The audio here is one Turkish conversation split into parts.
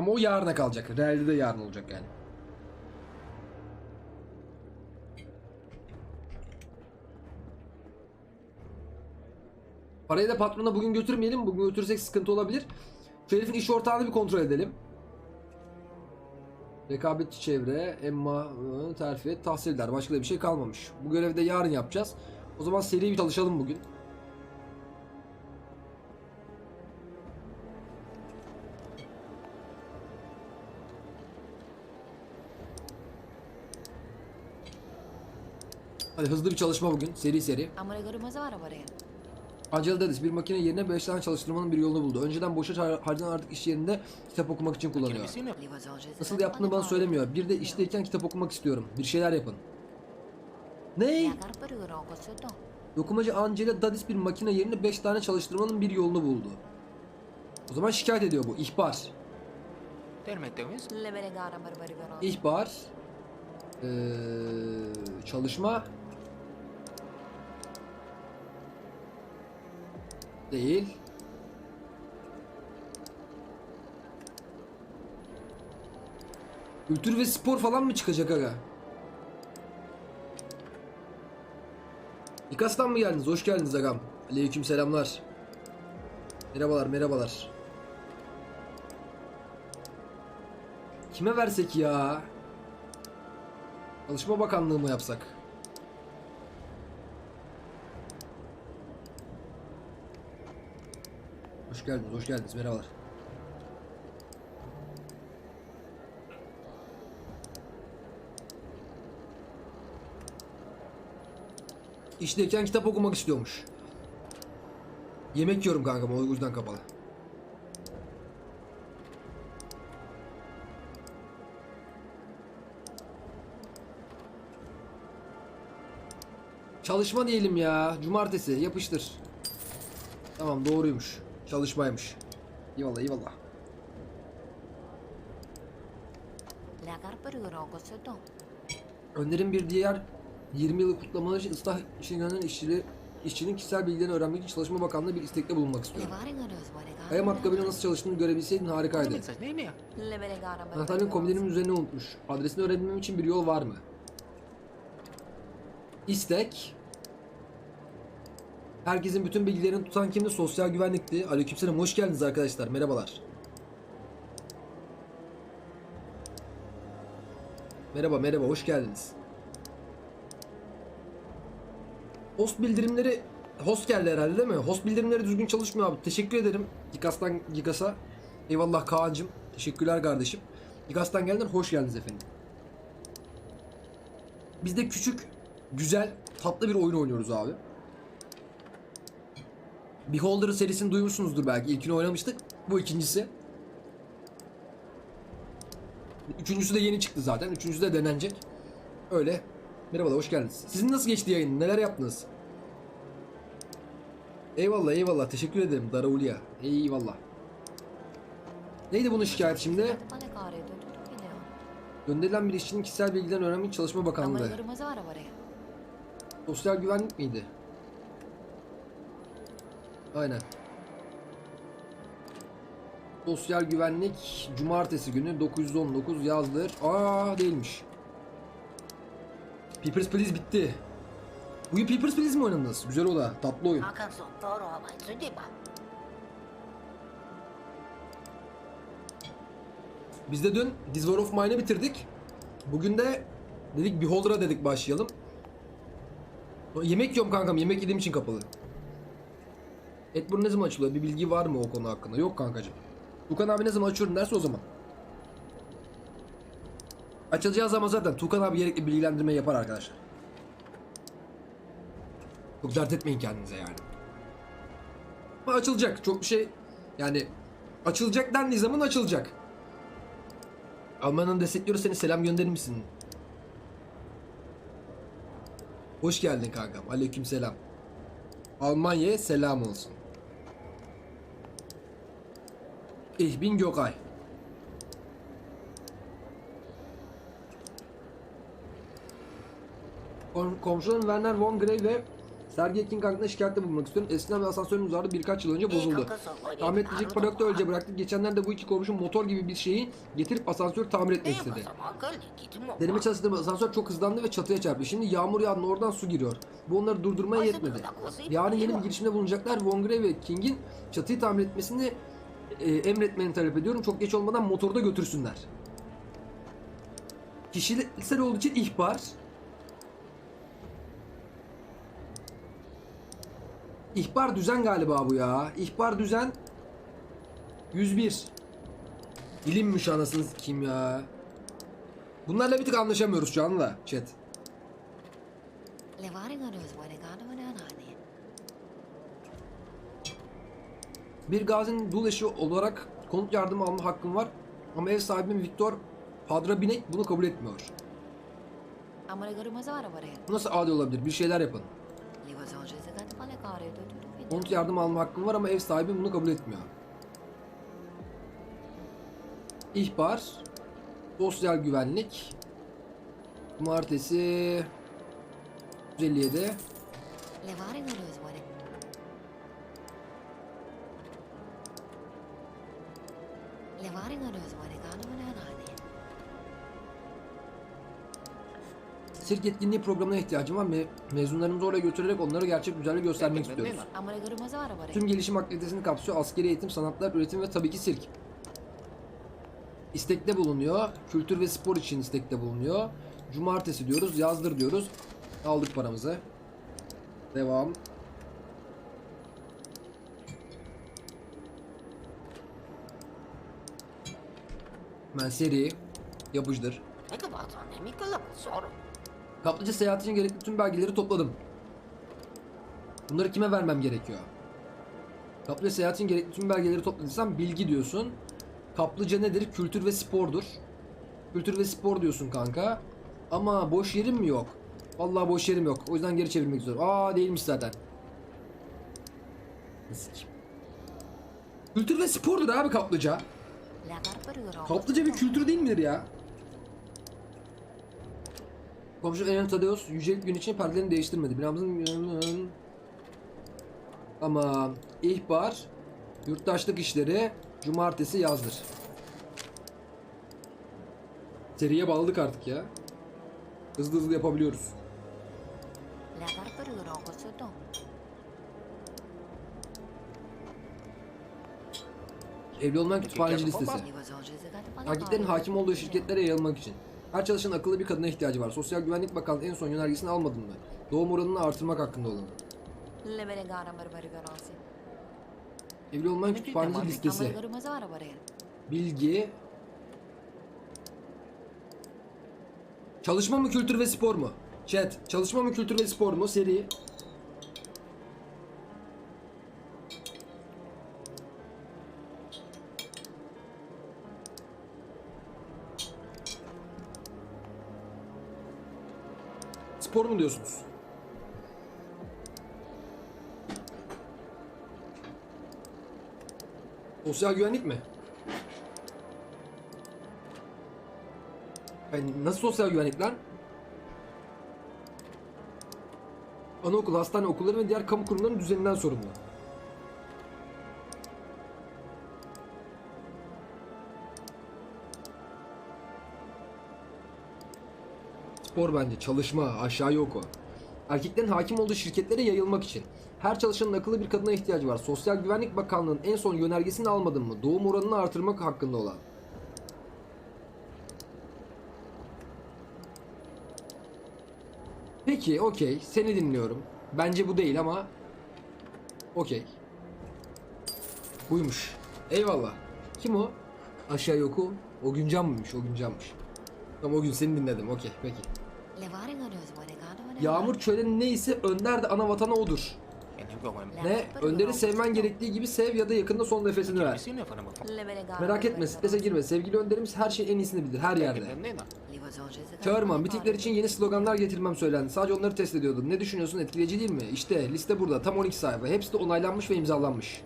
Ama o yarına kalacak. Realde de yarın olacak yani. Parayı da patrona bugün götürmeyelim. Bugün götürsek sıkıntı olabilir. Şu herifin iş ortağını bir kontrol edelim. Rekabetçi çevre, emma, ıı, terfi tahsiller. Başka da bir şey kalmamış. Bu görevi de yarın yapacağız. O zaman seri bir çalışalım bugün. Hadi hızlı bir çalışma bugün. Seri seri. Angela Davis bir makine yerine 5 tane çalıştırmanın bir yolunu buldu. Önceden boşa harcanan artık iş yerinde kitap okumak için kullanıyor. Nasıl yaptığını bana söylemiyor. Bir de işteyken kitap okumak istiyorum. Bir şeyler yapın. Ne? Dokumacı Angela Dadis bir makine yerine 5 tane çalıştırmanın bir yolunu buldu. O zaman şikayet ediyor bu. İhbar. İhbar. Ee, çalışma Değil. Kültür ve spor falan mı çıkacak aga? İkas'tan mı geldiniz? Hoş geldiniz agam. Aleyküm selamlar. Merhabalar merhabalar. Kime versek ya? Çalışma Bakanlığı mı yapsak? Hoş geldiniz, hoş geldiniz. Merhabalar. İşteyken kitap okumak istiyormuş. Yemek yiyorum kankam, o yüzden kapalı. Çalışma diyelim ya. Cumartesi yapıştır. Tamam doğruymuş çalışmaymış. Eyvallah eyvallah. Önder'in bir diğer 20 yılı kutlamaları için ıslah işine gönderinen işçinin kişisel bilgilerini öğrenmek için Çalışma Bakanlığı bir istekte bulunmak istiyorum. Ayam hakkabıyla nasıl çalıştığını görebilseydin harikaydı. Anahtarını komodinin üzerine unutmuş. Adresini öğrenmem için bir yol var mı? İstek. Herkesin bütün bilgilerini tutan kimdi? Sosyal güvenlikti. Aleykümselam hoş geldiniz arkadaşlar. Merhabalar. Merhaba merhaba hoş geldiniz. Host bildirimleri host geldi herhalde değil mi? Host bildirimleri düzgün çalışmıyor abi. Teşekkür ederim Gikas'tan Gikas'a. Eyvallah Kaan'cım. Teşekkürler kardeşim. Gikas'tan geldin hoş geldiniz efendim. Biz de küçük, güzel, tatlı bir oyun oynuyoruz abi. Beholder serisini duymuşsunuzdur belki. İlkini oynamıştık. Bu ikincisi. Üçüncüsü de yeni çıktı zaten. Üçüncüsü de denenecek. Öyle. Merhabalar hoş geldiniz. Sizin nasıl geçti yayın? Neler yaptınız? Eyvallah eyvallah. Teşekkür ederim Daravulya. Eyvallah. Neydi bunun şikayeti şimdi? Gönderilen bir işçinin kişisel bilgilerini öğrenmek Çalışma Bakanlığı. Sosyal güvenlik miydi? Aynen. Sosyal güvenlik cumartesi günü 919 yazdır. Aa değilmiş. Papers Please bitti. Bu Papers Please mi oynadınız? Güzel o da. Tatlı oyun. Biz de dün This War of Mine'ı bitirdik. Bugün de dedik Beholder'a dedik başlayalım. Yemek yiyorum kankam. Yemek yediğim için kapalı. Edburn ne zaman açılıyor? Bir bilgi var mı o konu hakkında? Yok kankacığım. Tukan abi ne zaman açıyorum derse o zaman. Açılacağı zaman zaten Tukan abi gerekli bilgilendirme yapar arkadaşlar. Çok dert etmeyin kendinize yani. Ama açılacak. Çok bir şey yani açılacak dendiği zaman açılacak. Almanya'nın destekliyoruz seni selam gönderir misin? Hoş geldin kankam. Aleyküm selam. Almanya'ya selam olsun. Ich bin Gökay. Kom komşularım Werner von Grey ve Sergey King hakkında şikayette bulunmak istiyorum. Eskiden bir asansörümüz vardı birkaç yıl önce bozuldu. Tamir edilecek para yoktu öylece bıraktık. Geçenlerde bu iki komşum motor gibi bir şeyi getirip asansör tamir etmek istedi. Deneme çalıştığım asansör çok hızlandı ve çatıya çarptı. Şimdi yağmur yağdı oradan su giriyor. Bu onları durdurmaya yetmedi. Yarın yeni bir girişimde bulunacaklar. Von Grey ve King'in çatıyı tamir etmesini e, emretmeni talep ediyorum. Çok geç olmadan motoru da götürsünler. Kişisel olduğu için ihbar. İhbar düzen galiba bu ya. İhbar düzen 101. Bilinmiş anasını kim ya. Bunlarla bir tık anlaşamıyoruz şu anda chat. Bir gazinin dul eşi olarak konut yardımı alma hakkım var. Ama ev sahibim Viktor Padrabinek bunu kabul etmiyor. Bu nasıl adil olabilir? Bir şeyler yapın. Konut yardımı alma hakkım var ama ev sahibi bunu kabul etmiyor. İhbar, sosyal güvenlik, cumartesi 157, sirk etkinliği programına ihtiyacım var. Me- mezunlarımızı oraya götürerek onlara gerçek güzelliği göstermek istiyoruz. Tüm gelişim aktivitesini kapsıyor. Askeri eğitim, sanatlar, üretim ve tabii ki sirk. İstekte bulunuyor. Kültür ve spor için istekte bulunuyor. Cumartesi diyoruz, yazdır diyoruz. Aldık paramızı. Devam. Ben seri yapıştır. Kaplıca seyahat için gerekli tüm belgeleri topladım. Bunları kime vermem gerekiyor? Kaplıca seyahat için gerekli tüm belgeleri topladıysam bilgi diyorsun. Kaplıca nedir? Kültür ve spordur. Kültür ve spor diyorsun kanka. Ama boş yerim mi yok? Vallahi boş yerim yok. O yüzden geri çevirmek zor. Aa değilmiş zaten. Sikim. Kültür ve spordur abi kaplıca. Kaplıca bir kültür değil midir ya? Komşu Eren Tadeus yücelik gün için perdelerini değiştirmedi. Binamızın... Ama ihbar, yurttaşlık işleri, cumartesi yazdır. Seriye bağladık artık ya. Hızlı hızlı yapabiliyoruz. Evli olmayan kütüphaneci listesi. Erkeklerin hakim olduğu şirketlere yayılmak için. Her çalışan akıllı bir kadına ihtiyacı var. Sosyal Güvenlik Bakanlığı en son yönergesini almadın mı? Doğum oranını artırmak hakkında olanı. Evli olmayan kütüphaneci listesi. Bilgi. Çalışma mı kültür ve spor mu? Chat. Çalışma mı kültür ve spor mu? Seri. Spor mu diyorsunuz? Sosyal güvenlik mi? Yani nasıl sosyal güvenlik lan? Anaokul, hastane, okulları ve diğer kamu kurumlarının düzeninden sorumlu. Spor bence, çalışma, aşağı oku. Erkeklerin hakim olduğu şirketlere yayılmak için. Her çalışanın akıllı bir kadına ihtiyacı var. Sosyal Güvenlik Bakanlığı'nın en son yönergesini almadın mı? Doğum oranını artırmak hakkında olan. Peki, okey. Seni dinliyorum. Bence bu değil ama... Okey. Buymuş. Eyvallah. Kim o? Aşağı yoku. O gün can mıymış? O gün canmış. Tamam o gün seni dinledim. Okey, peki. Yağmur çölenin neyse Önder de ana vatanı odur. Ne? Önder'i sevmen gerektiği gibi sev ya da yakında son nefesini ver. Merak etme, strese girme. Sevgili Önderimiz her şeyin en iyisini bilir, her yerde. Çağırma, mitingler için yeni sloganlar getirmem söylendi. Sadece onları test ediyordum. Ne düşünüyorsun? Etkileyici değil mi? İşte liste burada. Tam 12 sayfa. Hepsi de onaylanmış ve imzalanmış.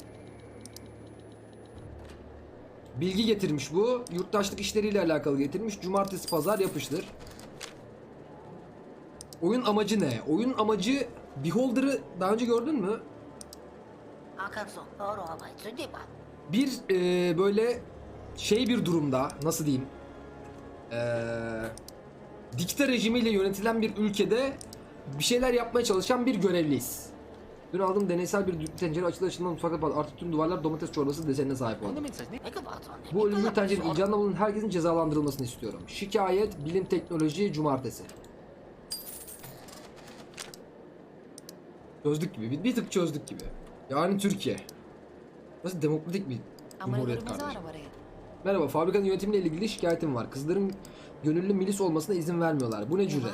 Bilgi getirmiş bu. Yurttaşlık işleriyle alakalı getirmiş. Cumartesi pazar yapıştır. Oyun amacı ne? Oyun amacı Beholder'ı daha önce gördün mü? Bir e, böyle şey bir durumda nasıl diyeyim? E, dikta rejimiyle yönetilen bir ülkede bir şeyler yapmaya çalışan bir görevliyiz. Dün aldığım deneysel bir tencere açılır açılmaz mutfakta patladı. Artık tüm duvarlar domates çorbası desenine sahip oldu. Bu ölümlü tencerenin icadına bulunan herkesin cezalandırılmasını istiyorum. Şikayet, bilim teknoloji, cumartesi. Çözdük gibi. Bir, bir tık çözdük gibi. Yani Türkiye. Nasıl demokratik bir cumhuriyet kardeşim. Merhaba, fabrikanın yönetimiyle ilgili şikayetim var. Kızların gönüllü milis olmasına izin vermiyorlar. Bu ne cüret?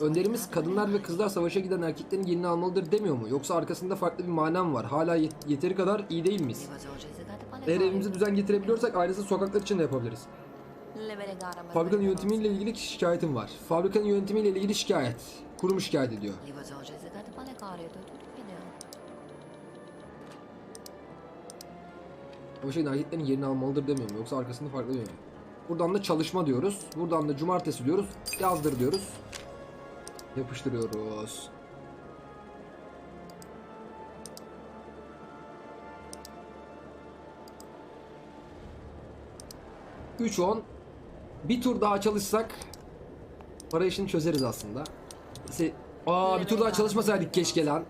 Önderimiz kadınlar ve kızlar savaşa giden erkeklerin yerini almalıdır demiyor mu? Yoksa arkasında farklı bir manem var. Hala yeteri kadar iyi değil miyiz? Eğer evimize düzen getirebiliyorsak aynısını sokaklar için de yapabiliriz. Fabrikanın yönetimiyle ilgili şikayetim var. Fabrikanın yönetimiyle ilgili şikayet. Kurum şikayet ediyor. 리버저 제즈가드 빨리 가래도 두둑이네요. O şeyin erkeklerin yerini almalıdır demiyor mu? Yoksa arkasında farklı bir mi? Buradan da çalışma diyoruz. Buradan da cumartesi diyoruz. Yazdır diyoruz. Yapıştırıyoruz. Üç on. Bir tur daha çalışsak para işini çözeriz aslında. Se- Aa bir tur daha çalışmasaydık keşke lan.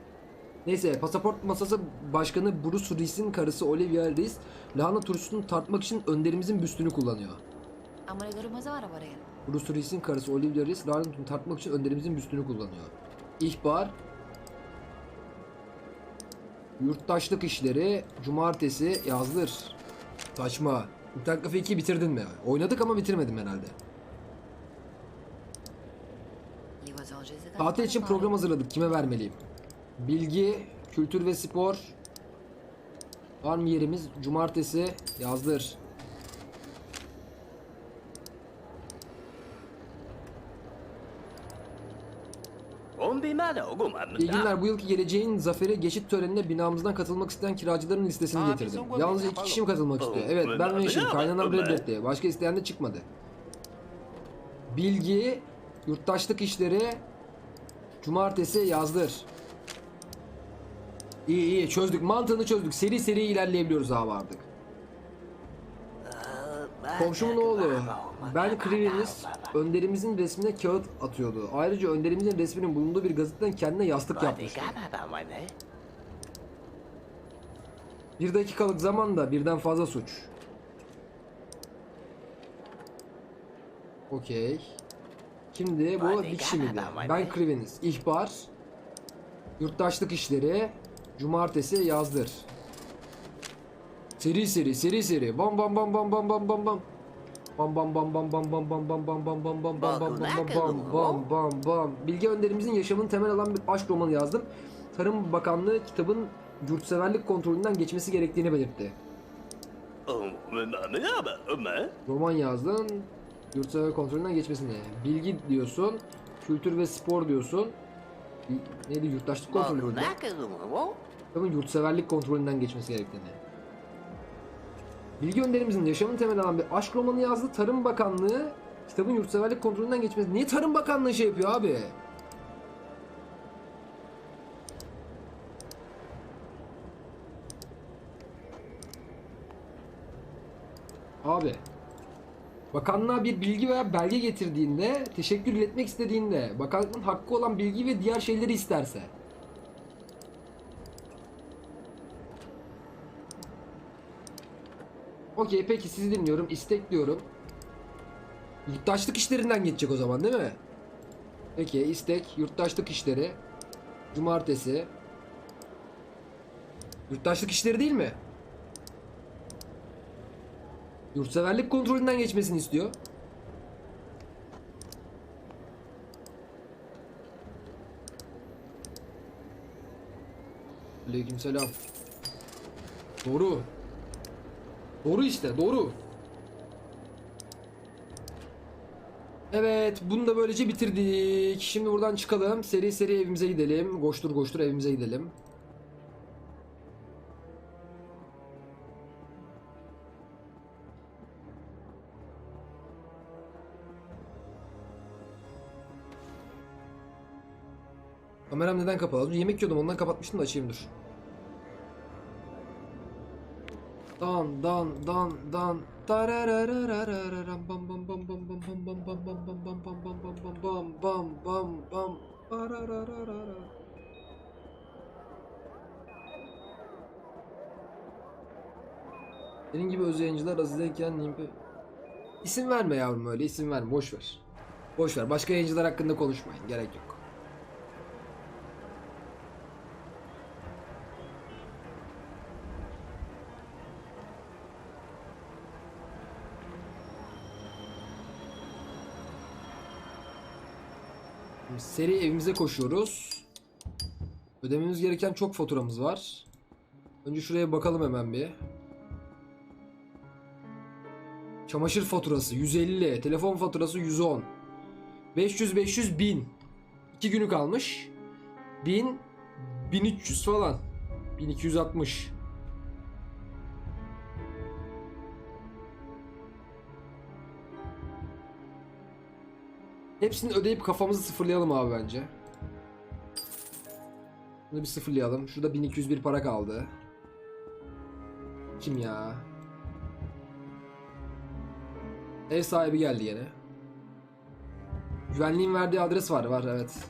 Neyse pasaport masası başkanı Bruce Reese'in karısı Olivia Reese lahana turşusunu tartmak için önderimizin büstünü kullanıyor. Bruce Reese'in karısı Olivia Reese lahana turşusunu tartmak için önderimizin büstünü kullanıyor. İhbar Yurttaşlık işleri cumartesi yazdır. Saçma. Mütakkafe 2 bitirdin mi? Oynadık ama bitirmedim herhalde. Tatil için program hazırladık. Kime vermeliyim? Bilgi, kültür ve spor. Var mı yerimiz? Cumartesi yazdır. İyi günler. Bu yılki geleceğin zaferi geçit törenine binamızdan katılmak isteyen kiracıların listesini getirdim. Yalnız iki kişi mi katılmak istiyor? Evet ben ve eşim. Kaynanam reddetti. Başka isteyen de çıkmadı. Bilgi, yurttaşlık işleri, cumartesi yazdır. İyi iyi çözdük. Mantığını çözdük. Seri seri ilerleyebiliyoruz abi artık. Komşumun oğlu. Ben Kriviniz önderimizin resmine kağıt atıyordu. Ayrıca önderimizin resminin bulunduğu bir gazeteden kendine yastık yapmıştı. Bir dakikalık zamanda birden fazla suç. Okey. Şimdi bu bir kişi miydi? Ben Kriviniz. İhbar. Yurttaşlık işleri. Cumartesi yazdır. Seri seri seri seri. Bam bam bam bam bam bam bam bam. Bam bam bam bam bam bam bam bam bam bam bam bam bam bam bam bam bam bam bam. Bilgi önderimizin yaşamını temel alan bir aşk romanı yazdım. Tarım Bakanlığı kitabın yurtseverlik kontrolünden geçmesi gerektiğini belirtti. Roman yazdın. Yurtsever kontrolünden geçmesini. Bilgi diyorsun. Kültür ve spor diyorsun. Neydi yurttaşlık kontrolü burada. Kitabın yurtseverlik kontrolünden geçmesi gerektiğini. Bilgi önderimizin yaşamını temel alan bir aşk romanı yazdı. Tarım Bakanlığı kitabın yurtseverlik kontrolünden geçmesi. Niye Tarım Bakanlığı şey yapıyor abi? Abi. Bakanlığa bir bilgi veya belge getirdiğinde, teşekkür iletmek istediğinde, bakanlığın hakkı olan bilgi ve diğer şeyleri isterse. Okey peki sizi dinliyorum. İstek diyorum. Yurttaşlık işlerinden geçecek o zaman değil mi? Peki istek yurttaşlık işleri. Cumartesi. Yurttaşlık işleri değil mi? Yurtseverlik kontrolünden geçmesini istiyor. Aleykümselam. Doğru. Doğru işte, doğru. Evet, bunu da böylece bitirdik. Şimdi buradan çıkalım. Seri seri evimize gidelim. Koştur koştur evimize gidelim. Kameram neden kapalı? Az önce yemek yiyordum ondan kapatmıştım da açayım dur. Dan dan dan dan tararararararam bam bam bam bam bam bam bam bam bam bam bam bam bam bam bam bam bam bam Ararararara. Senin gibi öz yayıncılar azizeyken nimpi... İsim verme yavrum öyle isim verme boş ver. Boş ver başka yayıncılar hakkında konuşmayın gerek yok. Şimdi Seri evimize koşuyoruz. Ödememiz gereken çok faturamız var. Önce şuraya bakalım hemen bir. Çamaşır faturası 150, telefon faturası 110. 500 500 1000. 2 günü kalmış. 1000 1300 falan. 1260. Hepsini ödeyip kafamızı sıfırlayalım abi bence. Bunu bir sıfırlayalım. Şurada 1201 para kaldı. Kim ya? Ev sahibi geldi yine. Güvenliğin verdiği adres var var evet.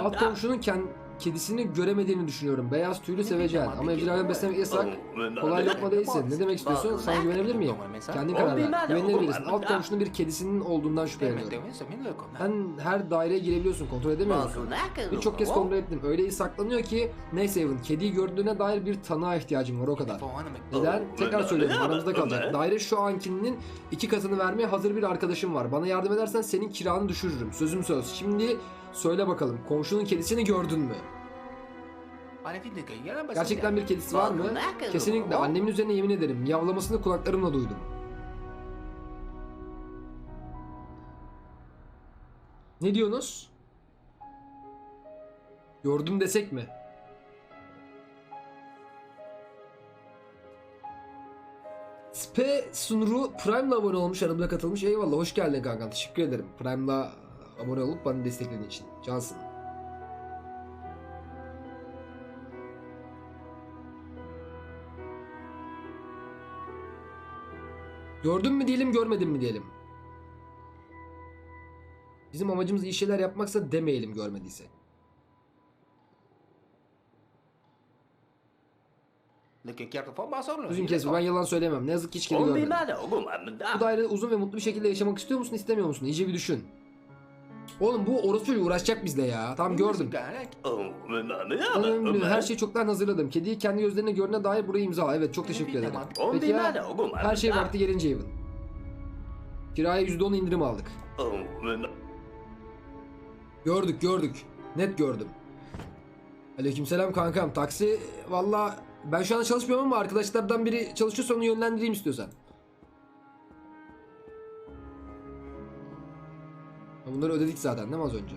Alt komşunun ken kedisini göremediğini düşünüyorum. Beyaz tüylü sevecen ama evcillerden beslemek yasak. Kolay lokma değilsin. Ne demek istiyorsun? Sana güvenebilir miyim? Kendin karar ver. Güvenilir birisin. Alt komşunun bir kedisinin olduğundan şüpheleniyorum. Sen her daireye girebiliyorsun. Kontrol edemiyorsun. Birçok kez kontrol ettim. Öyle iyi saklanıyor ki neyse Evan. Kediyi gördüğüne dair bir tanığa ihtiyacım var o kadar. Neden? Tekrar söylüyorum aramızda kalacak. Daire şu ankinin iki katını vermeye hazır bir arkadaşım var. Bana yardım edersen senin kiranı düşürürüm. Sözüm söz. Şimdi söyle bakalım komşunun kedisini gördün mü? Gerçekten bir kedisi var mı? Kesinlikle annemin üzerine yemin ederim. Yavlamasını kulaklarımla duydum. Ne diyorsunuz? Gördüm desek mi? Spe Sunru Prime'la abone olmuş, aramıza katılmış. Eyvallah, hoş geldin kanka. Teşekkür ederim. Prime'la abone olup bana desteklediğin için. Cansın. Gördün mü diyelim, görmedin mi diyelim. Bizim amacımız iyi şeyler yapmaksa demeyelim görmediyse. Uzun kesme ben yalan söylemem. Ne yazık ki hiç bir görmedim. Bu dairede uzun ve mutlu bir şekilde yaşamak istiyor musun istemiyor musun? İyice bir düşün. Oğlum bu orospu çocuğu uğraşacak bizle ya. Tamam gördüm. Önemli. Her şeyi çoktan hazırladım. Kediyi kendi gözlerine görüne dair buraya imza. Evet çok teşekkür ederim. Peki ya her şey vakti gelince Evan. Kiraya %10 indirim aldık. Gördük gördük. Net gördüm. Aleykümselam kankam. Taksi valla ben şu anda çalışmıyorum ama arkadaşlardan biri çalışıyorsa onu yönlendireyim istiyorsan. Bunları ödedik zaten değil mi az önce?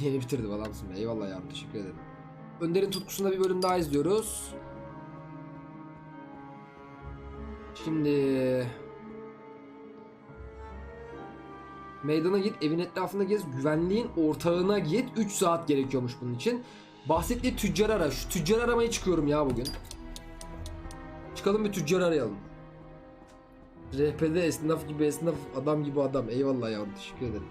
Yeni bitirdi balansın be. Eyvallah yavrum teşekkür ederim. Önder'in tutkusunda bir bölüm daha izliyoruz. Şimdi Meydana git, evin etrafında gez, güvenliğin ortağına git. 3 saat gerekiyormuş bunun için. Bahsettiği tüccar ara. Şu tüccar aramaya çıkıyorum ya bugün. Çıkalım bir tüccar arayalım. RP'de esnaf gibi esnaf, adam gibi adam. Eyvallah yavrum teşekkür ederim.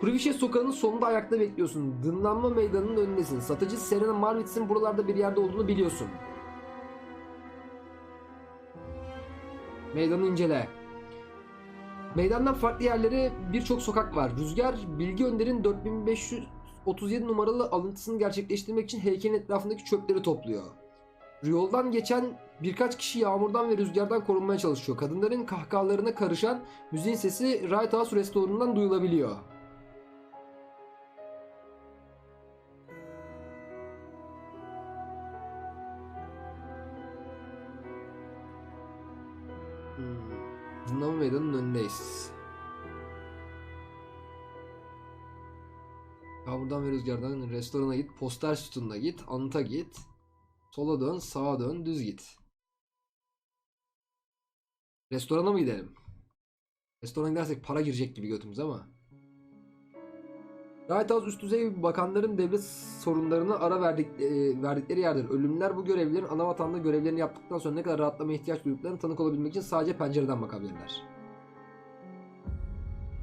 Kuruvişe sokağının sonunda ayakta bekliyorsun. Dınlanma meydanının önündesin. Satıcı Serena Marwitz'in buralarda bir yerde olduğunu biliyorsun. Meydanı incele. Meydandan farklı yerlere birçok sokak var. Rüzgar, Bilgi Önder'in 4537 numaralı alıntısını gerçekleştirmek için heykelin etrafındaki çöpleri topluyor. Yoldan geçen birkaç kişi yağmurdan ve rüzgardan korunmaya çalışıyor. Kadınların kahkahalarına karışan müziğin sesi Right House restoranından duyulabiliyor. Hmm. Zınlama meydanının önündeyiz. Yağmurdan ve rüzgardan restorana git, poster sütununa git, anıta git. Sola dön, sağa dön, düz git. Restorana mı gidelim? Restorana gidersek para girecek gibi götümüze ama. Gayet az üst düzey bakanların devlet sorunlarına ara verdik, e, verdikleri yerdir. Ölümler bu görevlilerin ana vatanda görevlerini yaptıktan sonra ne kadar rahatlamaya ihtiyaç duyduklarını tanık olabilmek için sadece pencereden bakabilirler.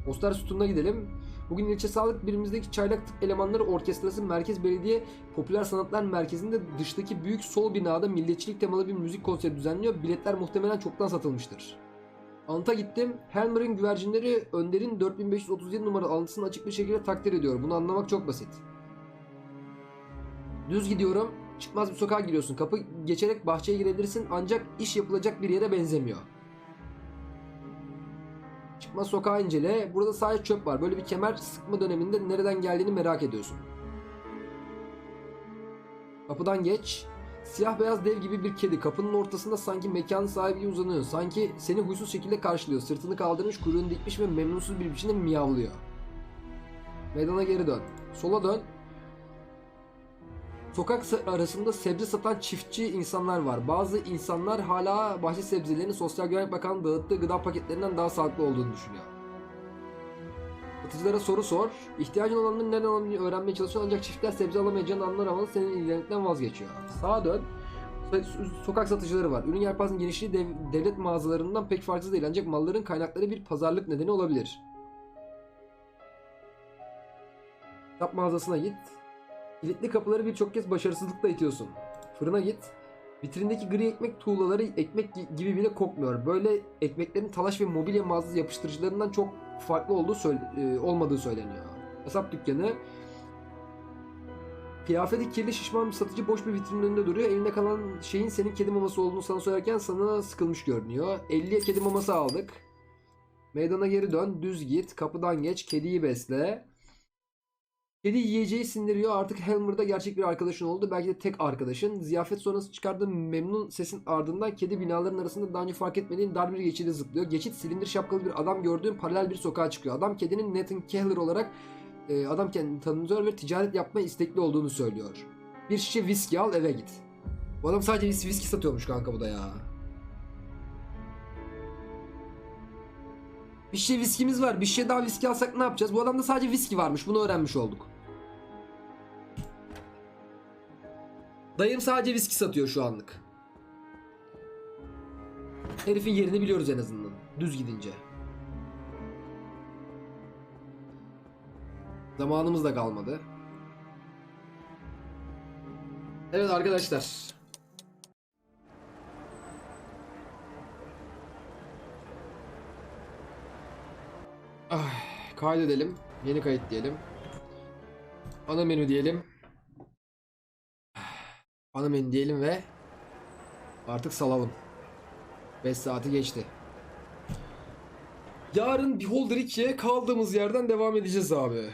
Poster sütununa gidelim. Bugün ilçe sağlık birimimizdeki çaylak tıp elemanları orkestrası Merkez Belediye Popüler Sanatlar Merkezi'nde dıştaki büyük sol binada milliyetçilik temalı bir müzik konseri düzenliyor. Biletler muhtemelen çoktan satılmıştır. Anta gittim. Helmer'in güvercinleri Önder'in 4537 numaralı alıntısını açık bir şekilde takdir ediyor. Bunu anlamak çok basit. Düz gidiyorum. Çıkmaz bir sokağa giriyorsun. Kapı geçerek bahçeye girebilirsin ancak iş yapılacak bir yere benzemiyor. Çıkmaz sokağı incele. Burada sadece çöp var. Böyle bir kemer sıkma döneminde nereden geldiğini merak ediyorsun. Kapıdan geç. Siyah beyaz dev gibi bir kedi kapının ortasında sanki mekan sahibi uzanıyor. Sanki seni huysuz şekilde karşılıyor. Sırtını kaldırmış, kuyruğunu dikmiş ve memnunsuz bir biçimde miyavlıyor. Meydana geri dön. Sola dön. Sokak arasında sebze satan çiftçi insanlar var. Bazı insanlar hala bahçe sebzelerini Sosyal Güvenlik Bakanlığı dağıttığı gıda paketlerinden daha sağlıklı olduğunu düşünüyor. Satıcılara soru sor. İhtiyacın olanların nereden olduğunu öğrenmeye çalışıyor ancak çiftler sebze alamayacağını anlar ama senin ilgilenmekten vazgeçiyor. Sağa dön. So- Sokak satıcıları var. Ürün yelpazesinin genişliği dev- devlet mağazalarından pek farksız değil ancak malların kaynakları bir pazarlık nedeni olabilir. Kitap mağazasına git. Kilitli kapıları birçok kez başarısızlıkla itiyorsun. Fırına git. Vitrindeki gri ekmek tuğlaları ekmek gi- gibi bile kokmuyor. Böyle ekmeklerin talaş ve mobilya mağazası yapıştırıcılarından çok farklı olduğu söyle- e, olmadığı söyleniyor. Hesap dükkanı. Kıyafeti kirli şişman bir satıcı boş bir vitrinin önünde duruyor. Elinde kalan şeyin senin kedi maması olduğunu sana söylerken sana sıkılmış görünüyor. 50'ye kedi maması aldık. Meydana geri dön. Düz git. Kapıdan geç. Kediyi besle. Kedi yiyeceği sindiriyor. Artık Helmer'da gerçek bir arkadaşın oldu. Belki de tek arkadaşın. Ziyafet sonrası çıkardığı memnun sesin ardından kedi binaların arasında daha önce fark etmediğin dar bir geçide zıplıyor. Geçit silindir şapkalı bir adam gördüğün paralel bir sokağa çıkıyor. Adam kedinin Nathan Keller olarak e, adam kendini tanımlıyor ve ticaret yapmaya istekli olduğunu söylüyor. Bir şişe viski al eve git. Bu adam sadece vis- viski satıyormuş kanka bu da ya. Bir şişe viskimiz var. Bir şişe daha viski alsak ne yapacağız? Bu adamda sadece viski varmış. Bunu öğrenmiş olduk. Dayım sadece viski satıyor şu anlık. Herifin yerini biliyoruz en azından. Düz gidince. Zamanımız da kalmadı. Evet arkadaşlar. Ah, kaydedelim. Yeni kayıt diyelim. Ana menü diyelim. Ana menü diyelim ve artık salalım. 5 saati geçti. Yarın Beholder 2'ye kaldığımız yerden devam edeceğiz abi.